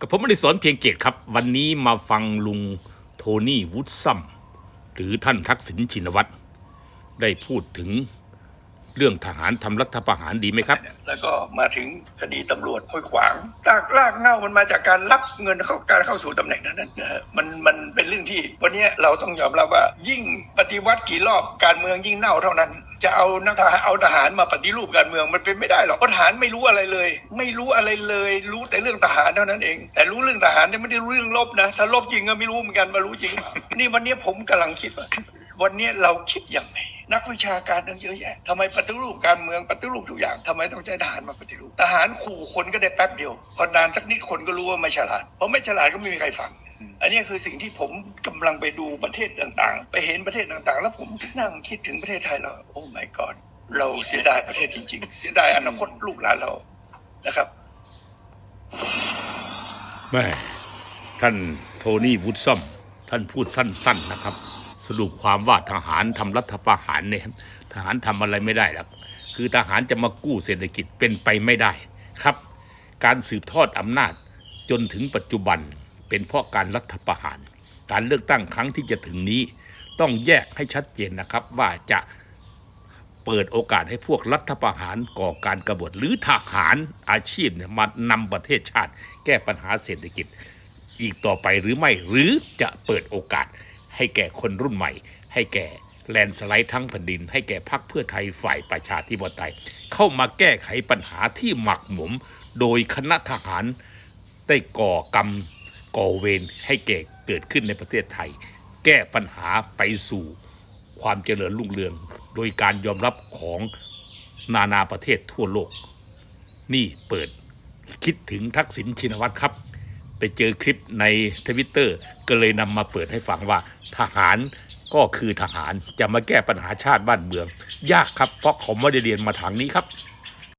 กับผมไม่ได้สอนเพียงเกตครับ วันนี้มาฟังลุงโทนี่วูดซัมหรือท่านทักษิณชินวัตรได้พูดถึง เรื่องทหารทำรัฐประหารดีไหมครับ แล้วก็มาถึงคดีตำรวจห้วยขวางตากลากเง่ามันมาจากการรับเงินเข้าการเข้าสู่ตำแหน่งนั้นนะฮะมันมันเป็นเรื่องที่วันนี้เราต้องยอมรับว่า ยิ่งปฏิวัติกี่รอบการเมืองยิ่งเน่าเท่านั้น จะเอานักทหารเอาทหารมาปฏิรูปการเมืองมันเป็นไม่ได้หรอกทหารไม่รู้อะไรเลย ไม่รู้อะไรเลย รู้แต่เรื่องทหารเท่านั้นเอง แต่รู้เรื่องทหารเนี่ยไม่ได้รู้เรื่องลบนะถ้าลบจริงก็ไม่รู้เหมือนกันมารู้จริงนี่วันนี้ผมกำลังคิดว่า วันนี้เราคิดอย่างไรนักวิชาการตั้งเยอะแยะทำไมปฏิรูปการเมืองปฏิรูปทุกอย่างทำไมต้องใช้ทหารมาปฏิรูปทหารขู่คนก็ได้แป๊บเดียวพอนานสักนิดคนก็รู้ว่าไม่ฉลาดเพราะไม่ฉลาดก็ไม่มีใครฟังอันนี้คือสิ่งที่ผมกำลังไปดูประเทศต่างๆ ไปเห็นประเทศต่างๆ แล้วผมนั่งคิดถึงประเทศไทยแล้วโอ้ my god เราเสียดายประเทศจริงๆ เสียดายอนาคตลูกหลานเรานะครับแม่ท่านโทนี่วูดซัมท่านพูดสั้น ๆนะครับ สรุปความว่าทหารทำรัฐประหารเนี่ยทหารทำอะไรไม่ได้หรอกคือทหารจะมากู้เศรษฐกิจเป็นไปไม่ได้ครับ การสืบทอดอำนาจจนถึงปัจจุบันเป็นเพราะการรัฐประหาร การเลือกตั้งครั้งที่จะถึงนี้ ต้องแยกให้ชัดเจนนะครับว่าจะเปิดโอกาสให้พวกรัฐประหารก่อการกบฏหรือทหารอาชีพเนี่ยมานำประเทศชาติ แก้ปัญหาเศรษฐกิจ อีกต่อไปหรือไม่หรือจะเปิดโอกาส ให้แก่คนรุ่นใหม่ ให้แก่แลนสไลด์ทั้งแผ่นดิน ให้แก่พรรคเพื่อไทยฝ่ายประชาธิปไตย เข้ามาแก้ไขปัญหาที่หมักหมม โดยคณะทหารได้ก่อกรรมก่อเวรให้แก่เกิดขึ้นในประเทศไทย แก้ปัญหาไปสู่ความเจริญรุ่งเรือง โดยการยอมรับของนานาประเทศทั่วโลก นี่เปิดคิดถึงทักษิณชินวัตรครับ ไปเจอคลิปในทวิตเตอร์ก็เลยนำมาเปิดให้ฟังว่าทหารก็คือทหารจะมาแก้ปัญหาชาติบ้านเมือง ยากครับเพราะเขาไม่ได้เรียนมาทางนี้ครับ